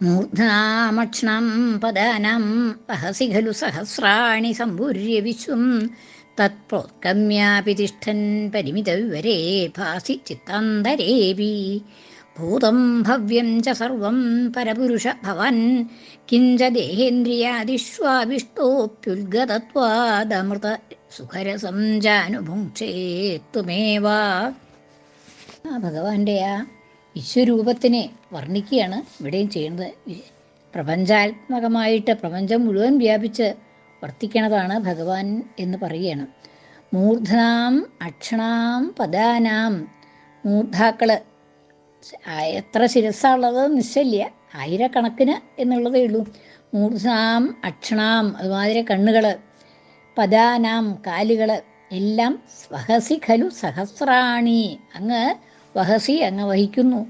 മൂർധാമക്ഷ്ണം പദാനം വഹസി ഖലു സഹസ്രാണി സമ്പൂര്യ വിശ്വം തത്പ്രോത്കമ്യാപി തിഷ്ഠൻ പരിമിതവിവരേ ഭാസി ചിത്താന്തരേവി ഭൂതം ഭവ്യം ച സർവം പരപുരുഷ ഭവൻ കിഞ്ച ദേഹേന്ദ്രിയാദിഷ്വാവിഷ്ടോപ്യുൽഗതത്വാദമൃത സുഖരസം ജാനുഭുക്ഷേത്തുമേവ ആ ഭഗവാന്റെ ആ വിശ്വരൂപത്തിനെ വർണിക്കുകയാണ് ഇവിടെയും ചെയ്യുന്നത്. പ്രപഞ്ചാത്മകമായിട്ട് പ്രപഞ്ചം മുഴുവൻ വ്യാപിച്ച് വർത്തിക്കണതാണ് ഭഗവാൻ എന്ന് പറയുകയാണ്. മൂർധനാം അക്ഷണാം പദാനാം മൂർധാക്കൾ എത്ര ശിരസ്സാണുള്ളത് നിശ്ചല്യ ആയിരക്കണക്കിന് എന്നുള്ളതേ ഉള്ളൂ. മൂർധനാം അക്ഷണാം അതുമാതിരി കണ്ണുകൾ പദാനാം കാലുകൾ എല്ലാം സഹസി ഖലു സഹസ്രാണി. അങ്ങ് വഹസി അങ്ങ് വഹിക്കുന്നു.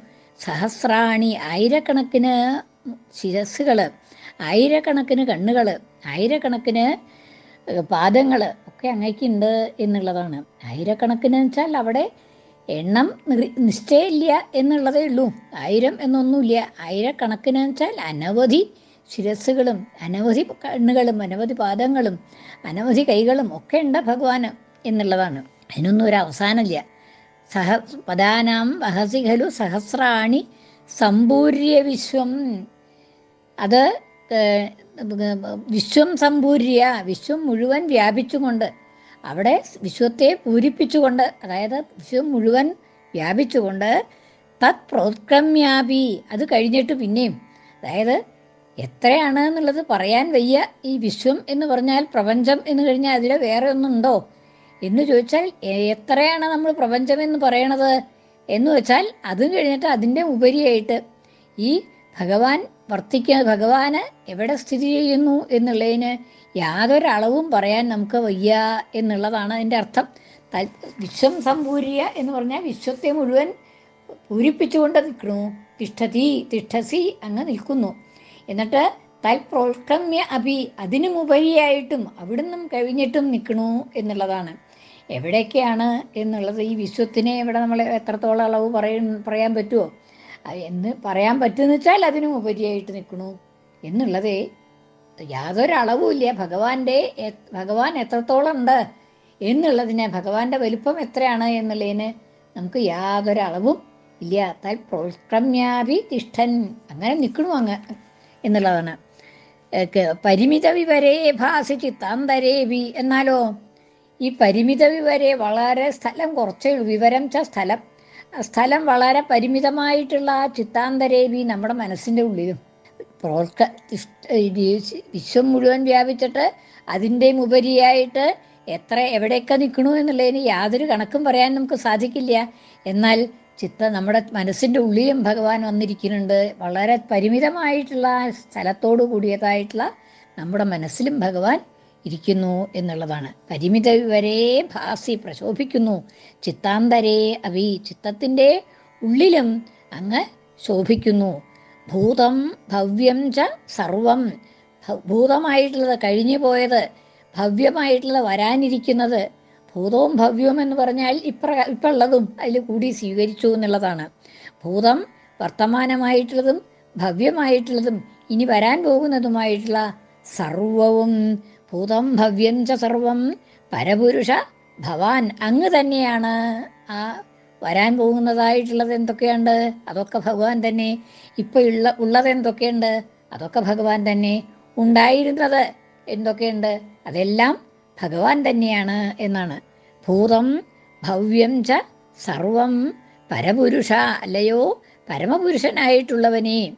സഹസ്രാണി ആയിരക്കണക്കിന് ശിരസ്സുകൾ ആയിരക്കണക്കിന് കണ്ണുകൾ ആയിരക്കണക്കിന് പാദങ്ങൾ ഒക്കെ അങ്ങയ്ക്കുണ്ട് എന്നുള്ളതാണ്. ആയിരക്കണക്കിന് വെച്ചാൽ അവിടെ എണ്ണം നിശ്ചയമില്ല എന്നുള്ളതേ ഉള്ളൂ. ആയിരം എന്നൊന്നുമില്ല. ആയിരക്കണക്കിന് വെച്ചാൽ അനവധി ശിരസ്സുകളും അനവധി കണ്ണുകളും അനവധി പാദങ്ങളും അനവധി കൈകളും ഒക്കെ ഉണ്ട് ഭഗവാന് എന്നുള്ളതാണ്. അതിനൊന്നും ഒരു അവസാനമില്ല. സഹ പദാനാം വഹസി ഖലു സഹസ്രാണി സമ്പൂര്യ വിശ്വം. അത് വിശ്വം സമ്പൂര്യ വിശ്വം മുഴുവൻ വ്യാപിച്ചുകൊണ്ട് അവിടെ വിശ്വത്തെ പൂരിപ്പിച്ചുകൊണ്ട് അതായത് വിശ്വം മുഴുവൻ വ്യാപിച്ചുകൊണ്ട് തത് പ്രോത്ക്രമ്യാപി അത് കഴിഞ്ഞിട്ട് പിന്നെയും അതായത് എത്രയാണ് എന്നുള്ളത് പറയാൻ വയ്യ ഈ വിശ്വം എന്ന് പറഞ്ഞാൽ പ്രപഞ്ചം എന്ന് കഴിഞ്ഞാൽ അതിൽ വേറെ ഒന്നുണ്ടോ? എന്ന് ചോദിച്ചാൽ എത്രയാണ് നമ്മൾ പ്രപഞ്ചം എന്ന് പറയണത് എന്ന് വെച്ചാൽ അതും കഴിഞ്ഞിട്ട് അതിന്റെ ഉപരിയായിട്ട് ഈ ഭഗവാൻ വർത്തിക്ക ഭഗവാന് എവിടെ സ്ഥിതി ചെയ്യുന്നു എന്നുള്ളതിന് യാതൊരളവും പറയാൻ നമുക്ക് വയ്യ എന്നുള്ളതാണ് അതിന്റെ അർത്ഥം. വിശ്വം സമ്പൂര്യ എന്ന് പറഞ്ഞാൽ വിശ്വത്തെ മുഴുവൻ പൂരിപ്പിച്ചുകൊണ്ട് നിൽക്കണു തിഷ്ഠതി തിഷ്ഠസി അങ്ങ് നിൽക്കുന്നു. എന്നിട്ട് തൽപ്രോഷ്കമ്യ അഭി അതിനുമുപരിയായിട്ടും അവിടുന്നും കഴിഞ്ഞിട്ടും നിൽക്കണു എന്നുള്ളതാണ്. എവിടേക്കാണ് എന്നുള്ളത് ഈ വിശ്വത്തിനെ ഇവിടെ നമ്മൾ എത്രത്തോളം അളവ് പറയ പറയാൻ പറ്റുമോ എന്ന് പറയാൻ പറ്റുമെന്ന് വെച്ചാൽ അതിനും ഉപരിയായിട്ട് നിൽക്കണു. എന്നുള്ളതേ യാതൊരളവുമില്ല ഭഗവാന്റെ ഭഗവാൻ എത്രത്തോളം ഉണ്ട് എന്നുള്ളതിനെ ഭഗവാന്റെ വലുപ്പം എത്രയാണ് എന്നുള്ളതിന് നമുക്ക് യാതൊരളവും ഇല്ല. താൽ പ്രോത്ക്രമ്യാഭി തിഷ്ഠൻ. അങ്ങനെ നിൽക്കണു അങ്ങ് എന്നുള്ളതാണ്. പരിമിത വിവരേ ഭാസി ചിത്താന്തരേവി. എന്നാലോ? ഈ പരിമിത വിവരെ വളരെ സ്ഥലം കുറച്ചേ വിവരം ച സ്ഥലം സ്ഥലം വളരെ പരിമിതമായിട്ടുള്ള ആ ചിത്താന്തരേവി നമ്മുടെ മനസ്സിന്റെ ഉള്ളിലും. പ്രോത്ക വിശ്വം മുഴുവൻ വ്യാപിച്ചിട്ട് അതിന്റെയും ഉപരിയായിട്ട് എത്ര എവിടെയൊക്കെ നിൽക്കണു എന്നുള്ളതിന് യാതൊരു കണക്കും പറയാൻ നമുക്ക് സാധിക്കില്ല. എന്നാൽ ചിത്ത നമ്മുടെ മനസ്സിന്റെ ഉള്ളിലും ഭഗവാൻ വന്നിരിക്കുന്നുണ്ട്. വളരെ പരിമിതമായിട്ടുള്ള സ്ഥലത്തോടു കൂടിയതായിട്ടുള്ള നമ്മുടെ മനസ്സിലും ഭഗവാൻ ഇരിക്കുന്നു എന്നുള്ളതാണ്. പരിമിത വരെ ഭാസി പ്രശോഭിക്കുന്നു. ചിത്താന്തരേ അവി ചിത്തത്തിന്റെ ഉള്ളിലും അങ്ങ് ശോഭിക്കുന്നു. ഭൂതം ഭവ്യം ച സർവം. ഭൂതമായിട്ടുള്ളത് കഴിഞ്ഞു പോയത് ഭവ്യമായിട്ടുള്ളത് വരാനിരിക്കുന്നത്. ഭൂതവും ഭവ്യവും എന്ന് പറഞ്ഞാൽ ഇപ്ര ഉള്ളതും അതിൽ കൂടി സ്വീകരിച്ചു എന്നുള്ളതാണ്. ഭൂതം വർത്തമാനമായിട്ടുള്ളതും ഭവ്യമായിട്ടുള്ളതും ഇനി വരാൻ പോകുന്നതുമായിട്ടുള്ള സർവവും ഭൂതം ഭവ്യം ച സർവം. പരപുരുഷ ഭവാൻ അങ്ങ് തന്നെയാണ്. ആ വരാൻ പോകുന്നതായിട്ടുള്ളത് എന്തൊക്കെയുണ്ട്? അതൊക്കെ ഭഗവാൻ തന്നെ. ഇപ്പൊ ഉള്ള ഉള്ളത് എന്തൊക്കെയുണ്ട്? അതൊക്കെ ഭഗവാൻ തന്നെ. ഉണ്ടായിരുന്നത് എന്തൊക്കെയുണ്ട്? അതെല്ലാം ഭഗവാൻ തന്നെയാണ് എന്നാണ്. ഭൂതം ഭവ്യം ച സർവം. പരപുരുഷ അല്ലയോ? പരമപുരുഷനായിട്ടുള്ളവനെ.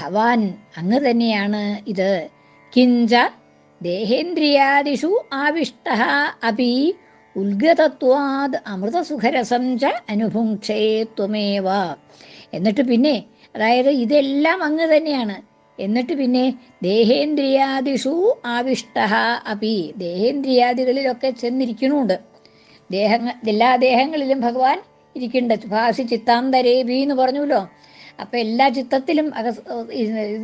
ഭവാൻ അങ്ങ് തന്നെയാണ് ഇത്. കിഞ്ച ദേഹേന്ദ്രിയാദിഷു ആവിഷ്ട അപി ഉദ്ഗതത്വാത് അമൃതസുഖരസം ച അനുഭുക്ഷേ ത്വമേവ. എന്നിട്ട് പിന്നെ അതായത് ഇതെല്ലാം അങ്ങ് തന്നെയാണ്. എന്നിട്ട് പിന്നെ ദേഹേന്ദ്രിയാദിഷു ആവിഷ്ട അപി ദേഹേന്ദ്രിയാദികളിലൊക്കെ ചെന്നിരിക്കുന്നുണ്ട്. ദേഹങ്ങൾ എല്ലാ ദേഹങ്ങളിലും ഭഗവാൻ ഇരിക്കുന്നുണ്ട്. ഭാസി ചിത്താന്തരേബി എന്ന് പറഞ്ഞല്ലോ അപ്പം എല്ലാ ചിത്തത്തിലും അക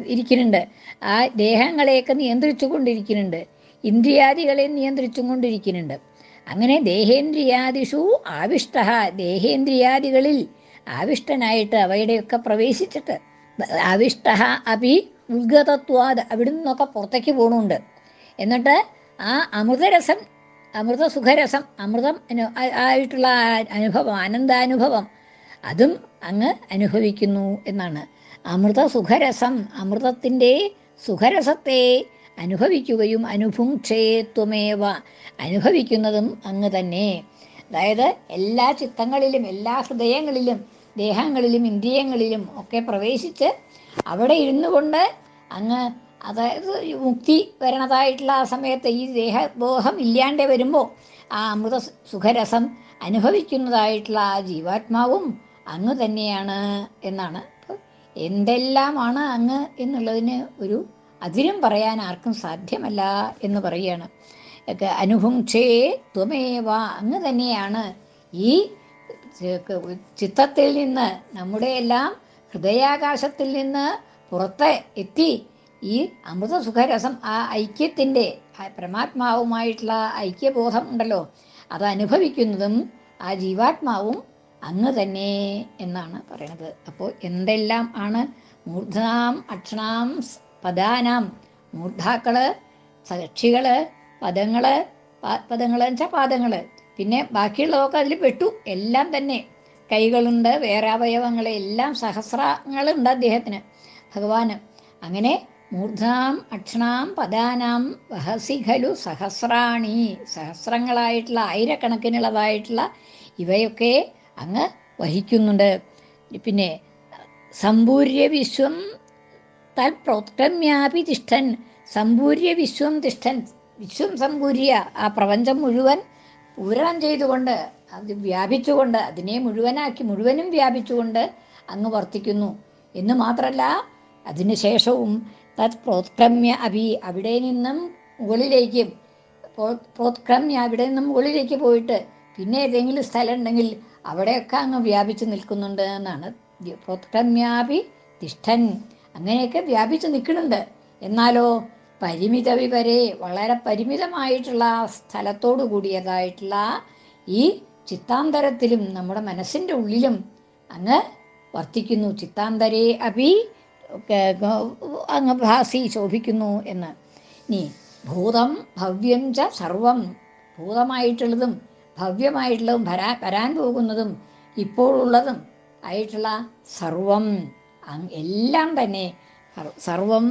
ഇരിക്കുന്നുണ്ട്. ആ ദേഹങ്ങളെയൊക്കെ നിയന്ത്രിച്ചു കൊണ്ടിരിക്കുന്നുണ്ട് ഇന്ദ്രിയാദികളെ നിയന്ത്രിച്ചു കൊണ്ടിരിക്കുന്നുണ്ട് അങ്ങനെ ദേഹേന്ദ്രിയാദിഷു ആവിഷ്ട. ദേഹേന്ദ്രിയാദികളിൽ ആവിഷ്ടനായിട്ട് അവയുടെയൊക്കെ പ്രവേശിച്ചിട്ട് ആവിഷ്ട അപി ഉദ്ഗതത്വാദ് അവിടെ നിന്നൊക്കെ പുറത്തേക്ക് പോകണുണ്ട് എന്നിട്ട് ആ അമൃതരസം അമൃത സുഖരസം അമൃതം ആയിട്ടുള്ള അനുഭവം ആനന്ദാനുഭവം അതും അങ്ങ് അനുഭവിക്കുന്നു എന്നാണ്. അമൃത സുഖരസം അമൃതത്തിന്റെ സുഖരസത്തെ അനുഭവിക്കുകയും അനുഭുക്ഷേത്വമേവ അനുഭവിക്കുന്നതും അങ്ങ് തന്നെ. അതായത് എല്ലാ ചിത്തങ്ങളിലും എല്ലാ ഹൃദയങ്ങളിലും ദേഹങ്ങളിലും ഇന്ദ്രിയങ്ങളിലും ഒക്കെ പ്രവേശിച്ച് അവിടെ ഇരുന്നു കൊണ്ട് അങ്ങ് അതായത് മുക്തി വരണതായിട്ടുള്ള ആ സമയത്ത് ഈ ദേഹബോധം ഇല്ലാണ്ട് വരുമ്പോൾ ആ അമൃത സുഖരസം അനുഭവിക്കുന്നതായിട്ടുള്ള ആ ജീവാത്മാവും അങ്ങ് തന്നെയാണ് എന്നാണ്. എന്തെല്ലാമാണ് അങ്ങ് എന്നുള്ളതിന് ഒരു അതിരും പറയാൻ ആർക്കും സാധ്യമല്ല എന്ന് പറയുകയാണ്. ഒക്കെ ത്വമേവ അങ്ങ് തന്നെയാണ്. ഈ ചിത്തത്തിൽ നിന്ന് നമ്മുടെ എല്ലാം ഹൃദയാകാശത്തിൽ നിന്ന് പുറത്ത് എത്തി ഈ അമൃത സുഖരസം ആ ഐക്യത്തിന്റെ പരമാത്മാവുമായിട്ടുള്ള ഐക്യബോധം ഉണ്ടല്ലോ അത് അനുഭവിക്കുന്നതും ആ ജീവാത്മാവും അങ്ങ് തന്നെ എന്നാണ് പറയണത്. അപ്പോൾ എന്തെല്ലാം ആണ് മൂർധനാം അക്ഷണാം പദാനാം മൂർധാക്കൾ സാക്ഷികൾ പദങ്ങൾ പദങ്ങൾ വെച്ചാൽ പാദങ്ങൾ. പിന്നെ ബാക്കിയുള്ളതൊക്കെ അതിൽ പെട്ടു. എല്ലാം തന്നെ. കൈകളുണ്ട് വേറെ അവയവങ്ങൾ എല്ലാം സഹസ്രങ്ങളുണ്ട് അദ്ദേഹത്തിന് ഭഗവാന്. അങ്ങനെ മൂർധാം അക്ഷണാം പദാനാം വഹസി ഖലു സഹസ്രാണി. സഹസ്രങ്ങളായിട്ടുള്ള ആയിരക്കണക്കിനുള്ളതായിട്ടുള്ള ഇവയൊക്കെ അങ്ങ് വഹിക്കുന്നുണ്ട്. പിന്നെ സമ്പൂര്യ വിശ്വം തൽ പ്രോക്തമ്യാപി തിഷ്ഠൻ. സമ്പൂര്യ വിശ്വം തിഷ്ഠൻ. വിശ്വം സമ്പൂര്യ. ആ പ്രപഞ്ചം മുഴുവൻ പൂരണം ചെയ്തുകൊണ്ട് അത് വ്യാപിച്ചുകൊണ്ട് അതിനെ മുഴുവനാക്കി മുഴുവനും വ്യാപിച്ചുകൊണ്ട് അങ്ങ് വർത്തിക്കുന്നു. എന്ന് മാത്രമല്ല അതിന് ശേഷവും തത് പ്രോത്ക്രമ്യ അഭി അവിടെ നിന്നും മുകളിലേക്ക് പ്രോത്ക്രമ്യ അവിടെ നിന്നും മുകളിലേക്ക് പോയിട്ട് പിന്നെ ഏതെങ്കിലും സ്ഥലം ഉണ്ടെങ്കിൽ അവിടെയൊക്കെ അങ്ങ് വ്യാപിച്ചു നിൽക്കുന്നുണ്ട് എന്നാണ് പുത്രന്യാപി തിഷ്ഠൻ. അങ്ങനെയൊക്കെ വ്യാപിച്ചു നിൽക്കുന്നുണ്ട്. എന്നാലോ പരിമിത വിവരെ വളരെ പരിമിതമായിട്ടുള്ള സ്ഥലത്തോടു കൂടിയതായിട്ടുള്ള ഈ ചിത്താന്തരത്തിലും നമ്മുടെ മനസ്സിന്റെ ഉള്ളിലും അങ്ങ് വർത്തിക്കുന്നു. ചിത്താന്തരേ അഭി അങ്ങ് ഭാസി ശോഭിക്കുന്നു എന്ന്. ഇനി ഭൂതം ഭവ്യം ച സർവം ഭൂതമായിട്ടുള്ളതും ഭവ്യമായിട്ടുള്ളതും വരാ വരാൻ പോകുന്നതും ഇപ്പോഴുള്ളതും ആയിട്ടുള്ള സർവം. എല്ലാം തന്നെ സർവം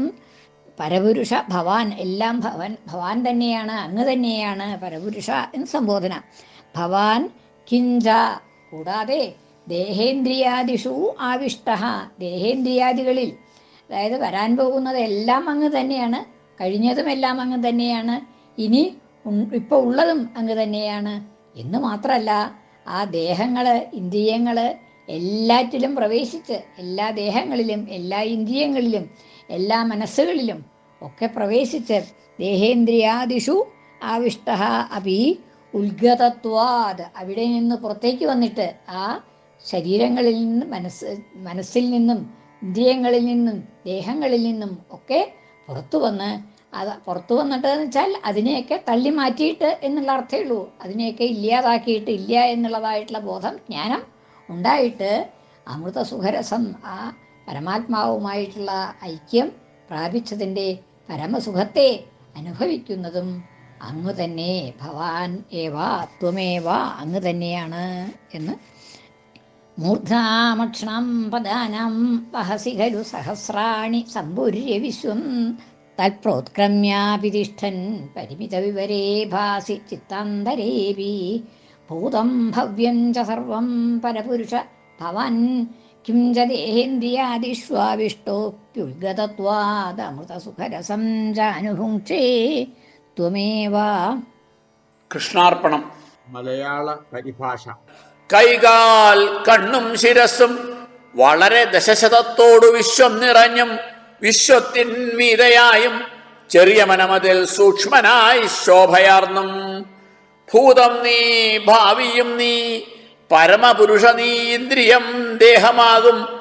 പരപുരുഷ ഭവാൻ എല്ലാം ഭവൻ ഭവാൻ തന്നെയാണ് അങ്ങ് തന്നെയാണ് പരപുരുഷ എന്ന് സംബോധന. ഭവാൻ കിഞ്ച കൂടാതെ ദേഹേന്ദ്രിയാദിഷു ആവിഷ്ട ദേഹേന്ദ്രിയാദികളിൽ അതായത് വരാൻ പോകുന്നത് എല്ലാം അങ്ങ് തന്നെയാണ് കഴിഞ്ഞതും എല്ലാം അങ്ങ് തന്നെയാണ് ഇനി ഇപ്പോൾ ഉള്ളതും അങ്ങ് തന്നെയാണ്. എന്ന് മാത്രമല്ല ആ ദേഹങ്ങൾ ഇന്ദ്രിയങ്ങൾ എല്ലാറ്റിലും പ്രവേശിച്ച് എല്ലാ ദേഹങ്ങളിലും എല്ലാ ഇന്ദ്രിയങ്ങളിലും എല്ലാ മനസ്സുകളിലും ഒക്കെ പ്രവേശിച്ച് ദേഹേന്ദ്രിയാദിഷു ആവിഷ്ട അപി ഉത്ഗതത്വാത് അവിടെ നിന്ന് പുറത്തേക്ക് വന്നിട്ട് ആ ശരീരങ്ങളിൽ നിന്ന് മനസ്സ് മനസ്സിൽ നിന്നും ഇന്ദ്രിയങ്ങളിൽ നിന്നും ദേഹങ്ങളിൽ നിന്നും ഒക്കെ പുറത്തു വന്ന് അത് പുറത്തു വന്നിട്ട് എന്ന് വെച്ചാൽ അതിനെയൊക്കെ തള്ളി മാറ്റിയിട്ട് എന്നുള്ള അർത്ഥമേ ഉള്ളൂ. അതിനെയൊക്കെ ഇല്ലാതാക്കിയിട്ട് ഇല്ല എന്നുള്ളതായിട്ടുള്ള ബോധം ജ്ഞാനം ഉണ്ടായിട്ട് അമൃത സുഖരസം ആ പരമാത്മാവുമായിട്ടുള്ള ഐക്യം പ്രാപിച്ചതിന്റെ പരമസുഖത്തെ അനുഭവിക്കുന്നതും അങ്ങ് തന്നെ ഭവാൻ ഏവാ ത്വമേവ അങ്ങ് തന്നെയാണ് എന്ന്. മൂർധാമക്ഷണം പദാനം വഹസി ഖലു സഹസ്രാണി സമ്പൂര്യ വിശ്വം തൽപ്രോത്ക്രമ്യാപി തിഷ്ഠൻ പരിമിതവിവരേ ഭാസി ചിത്താന്തരേപി ഭൂതം ഭവ്യം ച സർവം പരപുരുഷ ഭവൻ. കിം ച ദേഹേന്ദ്രിയാദിഷ്വാവിഷ്ടോപ്യുൽഗതത്വാദമൃതസുഖരസം ചാനുഭുക്ഷേ ത്വമേവ. കൃഷ്ണാർപ്പണം. മലയാള പരിഭാഷ. കൈകാൽ കണ്ണും ശിരസും വളരെ ദശശതത്തോടു വിശ്വം നിറഞ്ഞും വിശ്വത്തിൻ മീതയായും ചെറിയ മനമതിൽ സൂക്ഷ്മനായി ശോഭയാർന്നും. ഭൂതം നീ ഭാവിയും നീ പരമപുരുഷ നീ ഇന്ദ്രിയം ദേഹമാകും.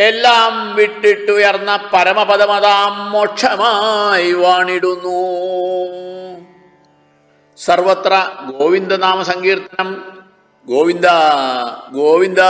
എല്ലാം വിട്ടിട്ടുയർന്ന പരമപദമതാം മോക്ഷമായി വാണിടുന്നു. സർവത്ര ഗോവിന്ദനാമ സങ്കീർത്തനം ഗോവിന്ദ ഗോവിന്ദ.